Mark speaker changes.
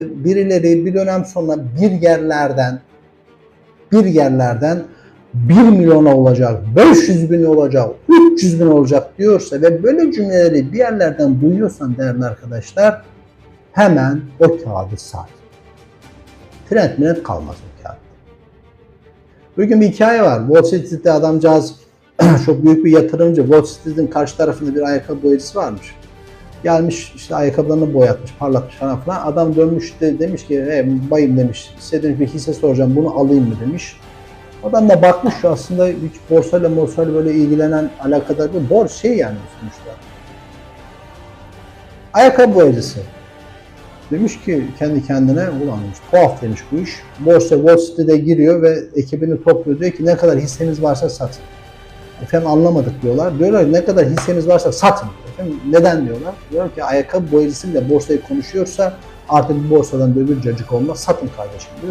Speaker 1: birileri bir dönem sonra bir yerlerden bir yerlerden 1 milyona olacak, 500 bin olacak, 300 bin olacak diyorsa ve böyle cümleleri bir yerlerden duyuyorsan değerli arkadaşlar hemen o kağıdı sat. Trend minnet kalmaz o kağıt. Bugün bir hikaye var. Wall Street'te adamcağız çok büyük bir yatırımcı. Wall Street'in karşı tarafında bir ayakkabı boyacısı varmış. Gelmiş işte ayakkabılarını boyatmış, parlatmış falan filan. Adam dönmüş de demiş ki e, bayım demiş. Size demiş bir hisse soracağım bunu alayım mı demiş. Adam da bakmış şu aslında hiç borsayla borsayla böyle ilgilenen alakadar bir bors şey yani sonuçta. Ayakkabı boyacısı. Demiş ki kendi kendine ulan demiş, tuhaf demiş bu iş. Borsa Wall Street'e giriyor ve ekibini topluyor. Diyor ki ne kadar hisseniz varsa satın. Efendim anlamadık diyorlar. Diyorlar ne kadar hisseniz varsa satın. Efendim neden diyorlar? Diyor ki ayakkabı boyacısı bile borsayı konuşuyorsa artık borsadan da öbür cacık olmaz. Satın kardeşim diyor.